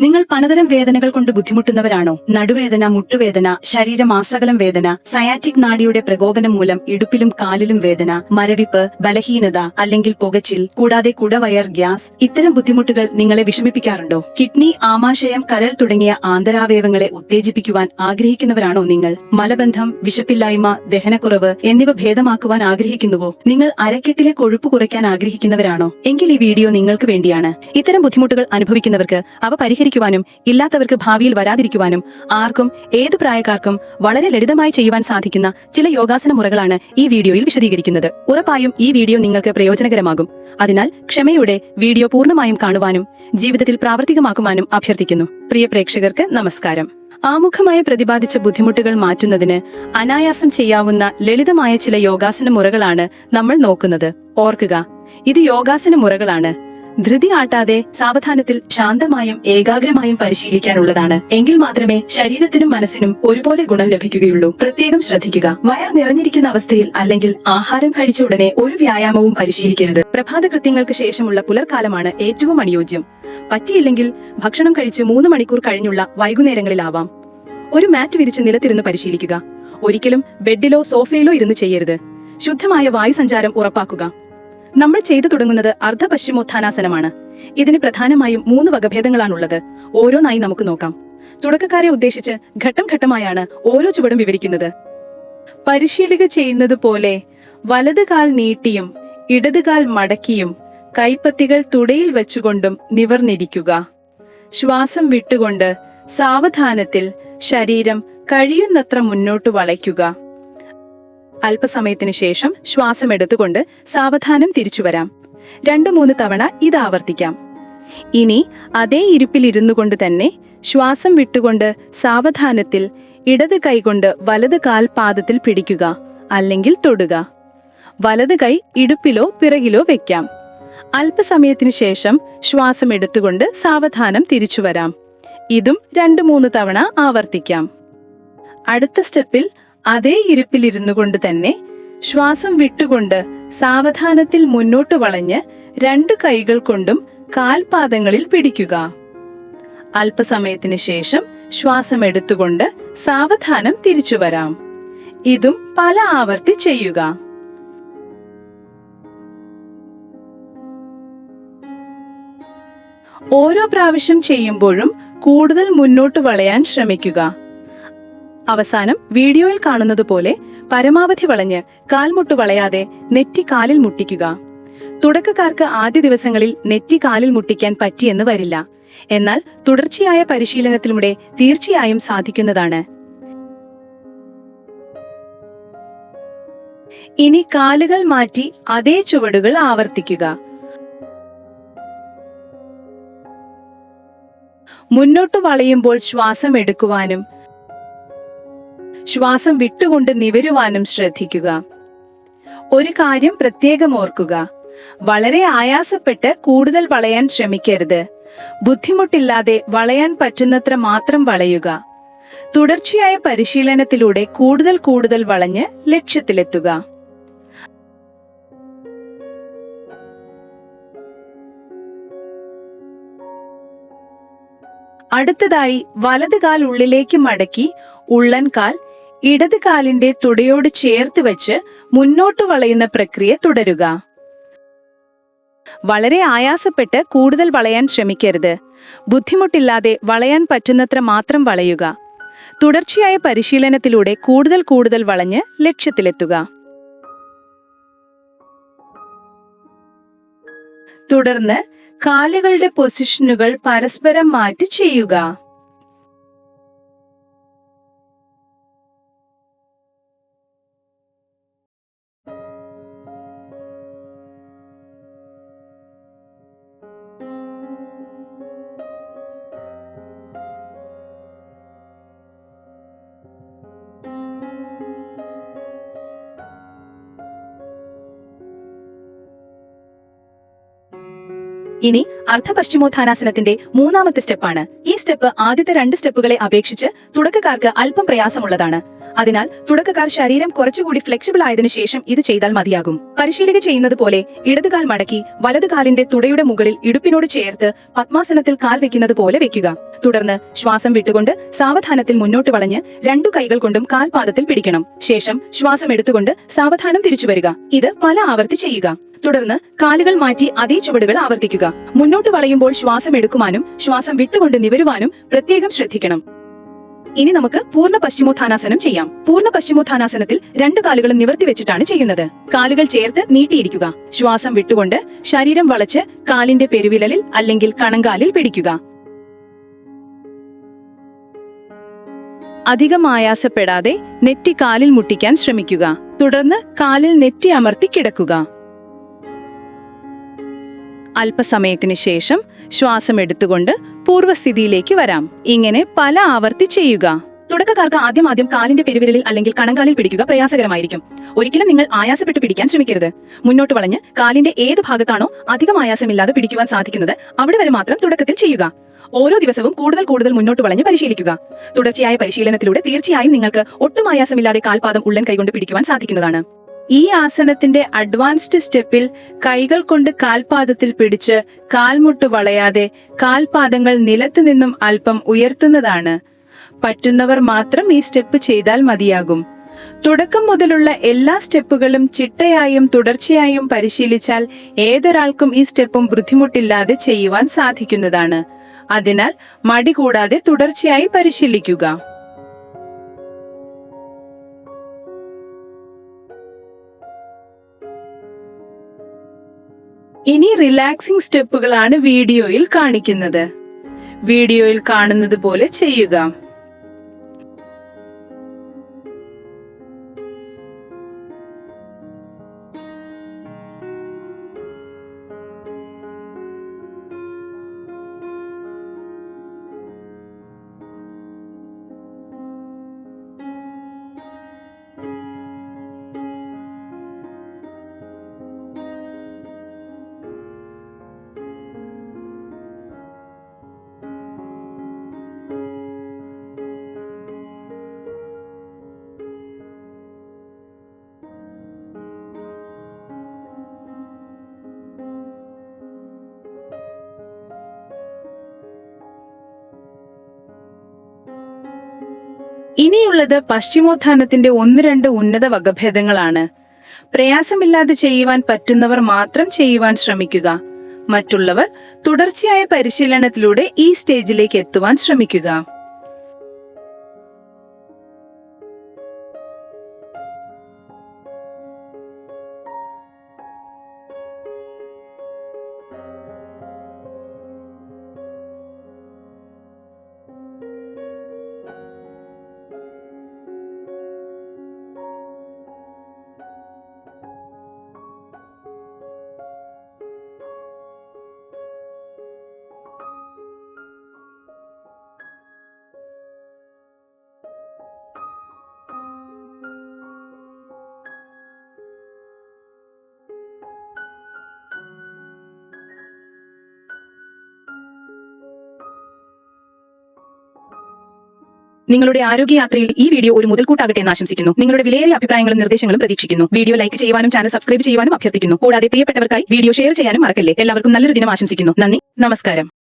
നിങ്ങൾ പലതരം വേദനകൾ കൊണ്ട് ബുദ്ധിമുട്ടുന്നവരാണോ? നടുവേദന മുട്ടുവേദന ശരീരമാസകലം വേദന സയാറ്റിക് നാഡിയുടെ പ്രകോപനം മൂലം ഇടുപ്പിലും കാലിലും വേദന മരവിപ്പ് ബലഹീനത അല്ലെങ്കിൽ പുകച്ചിൽ കൂടാതെ കുടവയർ ഗ്യാസ് ഇത്തരം ബുദ്ധിമുട്ടുകൾ നിങ്ങളെ വിഷമിപ്പിക്കാറുണ്ടോ? കിഡ്നി ആമാശയം കരൾ തുടങ്ങിയ ആന്തരാവയവങ്ങളെ ഉത്തേജിപ്പിക്കുവാൻ ആഗ്രഹിക്കുന്നവരാണോ നിങ്ങൾ? മലബന്ധം വിശപ്പില്ലായ്മ ദഹനക്കുറവ് എന്നിവ ഭേദമാക്കുവാൻ ആഗ്രഹിക്കുന്നുവോ? നിങ്ങൾ അരക്കെട്ടിലെ കൊഴുപ്പ് കുറയ്ക്കാൻ ആഗ്രഹിക്കുന്നവരാണോ? എങ്കിൽ ഈ വീഡിയോ നിങ്ങൾക്ക് വേണ്ടിയാണ്. ഇത്തരം ബുദ്ധിമുട്ടുകൾ അനുഭവിക്കുന്നവർക്ക് അവ പരിഹരിക്കുവാനും ഇല്ലാത്തവർക്ക് ഭാവിയിൽ വരാതിരിക്കുവാനും ആർക്കും ഏതു പ്രായക്കാർക്കും വളരെ ലളിതമായി ചെയ്യുവാൻ സാധിക്കുന്ന ചില യോഗാസന മുറകളാണ് ഈ വീഡിയോയിൽ വിശദീകരിക്കുന്നത്. ഉറപ്പായും ഈ വീഡിയോ നിങ്ങൾക്ക് പ്രയോജനകരമാകും. അതിനാൽ ക്ഷമയുടെ വീഡിയോ പൂർണമായും കാണുവാനും ജീവിതത്തിൽ പ്രാവർത്തികമാക്കുവാനും അഭ്യർത്ഥിക്കുന്നു. പ്രിയ പ്രേക്ഷകർക്ക് നമസ്കാരം. ആമുഖമായി പ്രതിപാദിച്ച ബുദ്ധിമുട്ടുകൾ മാറ്റുന്നതിന് അനായാസം ചെയ്യാവുന്ന ലളിതമായ ചില യോഗാസന മുറകളാണ് നമ്മൾ നോക്കുന്നത്. ഓർക്കുക ഇത് യോഗാസന മുറകളാണ്. ധൃതി ആട്ടാതെ സാവധാനത്തിൽ ശാന്തമായും ഏകാഗ്രമായും പരിശീലിക്കാനുള്ളതാണ്. എങ്കിൽ മാത്രമേ ശരീരത്തിനും മനസ്സിനും ഒരുപോലെ ഗുണം ലഭിക്കുകയുള്ളൂ. പ്രത്യേകം ശ്രദ്ധിക്കുക. വയർ നിറഞ്ഞിരിക്കുന്ന അവസ്ഥയിൽ അല്ലെങ്കിൽ ആഹാരം കഴിച്ച ഉടനെ ഒരു വ്യായാമവും പരിശീലിക്കരുത്. പ്രഭാത കൃത്യങ്ങൾക്ക് ശേഷമുള്ള പുലർക്കാലമാണ് ഏറ്റവും അനുയോജ്യം. പറ്റിയില്ലെങ്കിൽ ഭക്ഷണം കഴിച്ച് മൂന്ന് മണിക്കൂർ കഴിഞ്ഞുള്ള വൈകുന്നേരങ്ങളിലാവാം. ഒരു മാറ്റ് വിരിച്ച് നിലത്തിരുന്ന് പരിശീലിക്കുക. ഒരിക്കലും ബെഡിലോ സോഫയിലോ ഇരുന്ന് ചെയ്യരുത്. ശുദ്ധമായ വായു സഞ്ചാരം ഉറപ്പാക്കുക. നമ്മൾ ചെയ്തു തുടങ്ങുന്നത് അർദ്ധ അർദ്ധപശ്ചിമോത്ഥാനാസനമാണ്. ഇതിന് പ്രധാനമായും മൂന്ന് വകഭേദങ്ങളാണുള്ളത്. ഓരോന്നായി നമുക്ക് നോക്കാം. തുടക്കക്കാരെ ഉദ്ദേശിച്ച് ഘട്ടം ഘട്ടമായാണ് ഓരോ ചുവടും വിവരിക്കുന്നത്. പരിശീലിക ചെയ്യുന്നത് പോലെ വലത് കാൽ നീട്ടിയും ഇടത് കാൽ മടക്കിയും കൈപ്പത്തികൾ തുടയിൽ വെച്ചുകൊണ്ടും നിവർന്നിരിക്കുക. ശ്വാസം വിട്ടുകൊണ്ട് സാവധാനത്തിൽ ശരീരം കഴിയുന്നത്ര മുന്നോട്ട് വളയ്ക്കുക. അല്പസമയത്തിനു ശേഷം ശ്വാസമെടുത്തുകൊണ്ട് സാവധാനം തിരിച്ചു വരാം. രണ്ടു മൂന്ന് തവണ ഇത് ആവർത്തിക്കാം. ഇനി അതേ ഇരിപ്പിലിരുന്നു കൊണ്ട് തന്നെ ശ്വാസം വിട്ടുകൊണ്ട് സാവധാനത്തിൽ ഇടത് കൈകൊണ്ട് വലത് കാൽ പാദത്തിൽ പിടിക്കുക അല്ലെങ്കിൽ തൊടുക. വലത് കൈ ഇടുപ്പിലോ പിറകിലോ വെക്കാം. അല്പസമയത്തിനു ശേഷം ശ്വാസം എടുത്തുകൊണ്ട് സാവധാനം തിരിച്ചു വരാം. ഇതും രണ്ടു മൂന്ന് തവണ ആവർത്തിക്കാം. അടുത്ത സ്റ്റെപ്പിൽ അതേ ഇരിപ്പിലിരുന്നു കൊണ്ട് തന്നെ ശ്വാസം വിട്ടുകൊണ്ട് സാവധാനത്തിൽ മുന്നോട്ട് വളഞ്ഞ് രണ്ട് കൈകൾ കൊണ്ടും കാൽപാദങ്ങളിൽ പിടിക്കുക. അല്പസമയത്തിന് ശേഷം ശ്വാസം എടുത്തുകൊണ്ട് സാവധാനം തിരിച്ചു വരാം. ഇതും പല ആവർത്തി ചെയ്യുക. ഓരോ പ്രാവശ്യം ചെയ്യുമ്പോഴും കൂടുതൽ മുന്നോട്ട് വളയാൻ ശ്രമിക്കുക. അവസാനം വീഡിയോയിൽ കാണുന്നത് പോലെ പരമാവധി വളഞ്ഞ് കാൽമുട്ട് വളയാതെ നെറ്റി കാലിൽ മുട്ടിക്കുക. തുടക്കക്കാർക്ക് ആദ്യ ദിവസങ്ങളിൽ നെറ്റി കാലിൽ മുട്ടിക്കാൻ പറ്റിയെന്ന് വരില്ല. എന്നാൽ തുടർച്ചയായ പരിശീലനത്തിലൂടെ തീർച്ചയായും സാധിക്കുന്നതാണ്. ഇനി കാലുകൾ മാറ്റി അതേ ചുവടുകൾ ആവർത്തിക്കുക. മുന്നോട്ട് വളയുമ്പോൾ ശ്വാസം എടുക്കുവാനും ശ്വാസം വിട്ടുകൊണ്ട് നിവരുവാനും ശ്രദ്ധിക്കുക. ഒരു കാര്യം പ്രത്യേകം ഓർക്കുക. വളരെ ആയാസപ്പെട്ട് കൂടുതൽ വളയാൻ ശ്രമിക്കരുത്. ബുദ്ധിമുട്ടില്ലാതെ വളയാൻ പറ്റുന്നത്ര മാത്രം വളയുക. തുടർച്ചയായ പരിശീലനത്തിലൂടെ കൂടുതൽ കൂടുതൽ വളഞ്ഞ് ലക്ഷ്യത്തിലെത്തുക. അടുത്തതായി വലതുകാൽ ഉള്ളിലേക്ക് മടക്കി ഉള്ളൻ കാൽ ഇടത് കാലിന്റെ തുടയോട് ചേർത്ത് വെച്ച് മുന്നോട്ട് വളയുന്ന പ്രക്രിയ തുടരുക. വളരെ ആയാസപ്പെട്ട് കൂടുതൽ വളയാൻ ശ്രമിക്കരുത്. ബുദ്ധിമുട്ടില്ലാതെ വളയാൻ പറ്റുന്നത്ര മാത്രം വളയുക. തുടർച്ചയായ പരിശീലനത്തിലൂടെ കൂടുതൽ കൂടുതൽ വളഞ്ഞ് ലക്ഷ്യത്തിലെത്തുക. തുടർന്ന് കാലുകളുടെ പൊസിഷനുകൾ പരസ്പരം മാറ്റി ചെയ്യുക. ഇനി അർദ്ധപശ്ചിമോത്ഥാനാസനത്തിന്റെ മൂന്നാമത്തെ സ്റ്റെപ്പാണ്. ഈ സ്റ്റെപ്പ് ആദ്യത്തെ രണ്ട് സ്റ്റെപ്പുകളെ അപേക്ഷിച്ച് തുടക്കക്കാർക്ക് അല്പം പ്രയാസമുള്ളതാണ്. അതിനാൽ തുടക്കക്കാർ ശരീരം കുറച്ചുകൂടി ഫ്ലെക്സിബിൾ ആയതിനു ശേഷം ഇത് ചെയ്താൽ മതിയാകും. പരിശീലിക ചെയ്യുന്നത് പോലെ ഇടതുകാൽ മടക്കി വലതുകാലിന്റെ തുടയുടെ മുകളിൽ ഇടുപ്പിനോട് ചേർത്ത് പത്മാസനത്തിൽ കാൽ വെക്കുന്നത് പോലെ വെക്കുക. തുടർന്ന് ശ്വാസം വിട്ടുകൊണ്ട് സാവധാനത്തിൽ മുന്നോട്ട് വളഞ്ഞ് രണ്ടു കൈകൾ കൊണ്ടും കാൽപാദത്തിൽ പിടിക്കണം. ശേഷം ശ്വാസം എടുത്തുകൊണ്ട് സാവധാനം തിരിച്ചു വരിക. ഇത് പല ആവർത്തി ചെയ്യുക. തുടർന്ന് കാലുകൾ മാറ്റി അതേ ചുവടുകൾ ആവർത്തിക്കുക. മുന്നോട്ട് വളയുമ്പോൾ ശ്വാസം എടുക്കുവാനും ശ്വാസം വിട്ടുകൊണ്ട് നിവരുവാനും പ്രത്യേകം ശ്രദ്ധിക്കണം. ഇനി നമുക്ക് പൂർണ പശ്ചിമോത്ഥാനാസനം ചെയ്യാം. പൂർണ പശ്ചിമോത്ഥാനാസനത്തിൽ രണ്ട് കാലുകളും നിവർത്തി വെച്ചിട്ടാണ് ചെയ്യുന്നത്. കാലുകൾ ചേർത്ത് നീട്ടിയിരിക്കുക. ശ്വാസം വിട്ടുകൊണ്ട് ശരീരം വളച്ച് കാലിന്റെ പെരുവിരലിൽ അല്ലെങ്കിൽ കണങ്കാലിൽ പിടിക്കുക. അധികം ആയാസപ്പെടാതെ നെറ്റി കാലിൽ മുട്ടിക്കാൻ ശ്രമിക്കുക. തുടർന്ന് കാലിൽ നെറ്റി അമർത്തി കിടക്കുക. അല്പസമയത്തിന് ശേഷം ശ്വാസം എടുത്തുകൊണ്ട് പൂർവസ്ഥിതിയിലേക്ക് വരാം. ഇങ്ങനെ പല ആവർത്തി ചെയ്യുക. തുടക്കക്കാർക്ക് ആദ്യം ആദ്യം കാലിന്റെ പെരുവിരലിൽ അല്ലെങ്കിൽ കണങ്കാലിൽ പിടിക്കുക പ്രയാസകരമായിരിക്കും. ഒരിക്കലും നിങ്ങൾ ആയാസപ്പെട്ട് പിടിക്കാൻ ശ്രമിക്കരുത്. മുന്നോട്ട് വളഞ്ഞ് കാലിന്റെ ഏത് ഭാഗത്താണോ അധികം ആയാസമില്ലാതെ പിടിക്കുവാൻ സാധിക്കുന്നത് അവിടെ വരെ മാത്രം തുടക്കത്തിൽ ചെയ്യുക. ഓരോ ദിവസവും കൂടുതൽ കൂടുതൽ മുന്നോട്ട് വളഞ്ഞ് പരിശീലിക്കുക. തുടർച്ചയായ പരിശീലനത്തിലൂടെ തീർച്ചയായും നിങ്ങൾക്ക് ഒട്ടും ആയാസമില്ലാതെ കാൽപാദം ഉള്ളൻ കൈകൊണ്ട് പിടിക്കുവാൻ സാധിക്കുന്നതാണ്. ഈ ആസനത്തിന്റെ അഡ്വാൻസ്ഡ് സ്റ്റെപ്പിൽ കൈകൾ കൊണ്ട് കാൽപാദത്തിൽ പിടിച്ച് കാൽമുട്ട് വളയാതെ കാൽപാദങ്ങൾ നിലത്ത് നിന്നും അല്പം ഉയർത്തുന്നതാണ്. പറ്റുന്നവർ മാത്രം ഈ സ്റ്റെപ്പ് ചെയ്താൽ മതിയാകും. തുടക്കം മുതലുള്ള എല്ലാ സ്റ്റെപ്പുകളും ചിട്ടയായും തുടർച്ചയായും പരിശീലിച്ചാൽ ഏതൊരാൾക്കും ഈ സ്റ്റെപ്പും ബുദ്ധിമുട്ടില്ലാതെ ചെയ്യുവാൻ സാധിക്കുന്നതാണ്. അതിനാൽ മടി കൂടാതെ തുടർച്ചയായി പരിശീലിക്കുക. ഇനി റിലാക്സിംഗ് സ്റ്റെപ്പുകളാണ് വീഡിയോയിൽ കാണിക്കുന്നത്. വീഡിയോയിൽ കാണുന്നത് പോലെ ചെയ്യുക. ഇനിയുള്ളത് പശ്ചിമോത്ഥാനത്തിന്റെ ഒന്ന് രണ്ട് ഉന്നത വകഭേദങ്ങളാണ്. പ്രയാസമില്ലാതെ ചെയ്യുവാൻ പറ്റുന്നവർ മാത്രം ചെയ്യുവാൻ ശ്രമിക്കുക. മറ്റുള്ളവർ തുടർച്ചയായ പരിശീലനത്തിലൂടെ ഈ സ്റ്റേജിലേക്ക് എത്തുവാൻ ശ്രമിക്കുക. നിങ്ങളുടെ ആരോഗ്യയാത്രയിൽ ഈ വീഡിയോ ഒരു മുതൽക്കൂട്ടാകട്ടെ എന്ന് ആശംസിക്കുന്നു. നിങ്ങളുടെ വിലയേറിയ അഭിപ്രായങ്ങളും നിർദ്ദേശങ്ങളും പ്രതീക്ഷിക്കുന്നു. വീഡിയോ ലൈക്ക് ചെയ്യുവാനും ചാനൽ സബ്സ്ക്രൈബ് ചെയ്യുവാനും അഭ്യർത്ഥിക്കുന്നു. കൂടാതെ പ്രിയപ്പെട്ടവർക്കായി വീഡിയോ ഷെയർ ചെയ്യാനും മറക്കല്ലേ. എല്ലാവർക്കും നല്ലൊരു ദിനം ആശംസിക്കുന്നു. നന്ദി. നമസ്കാരം.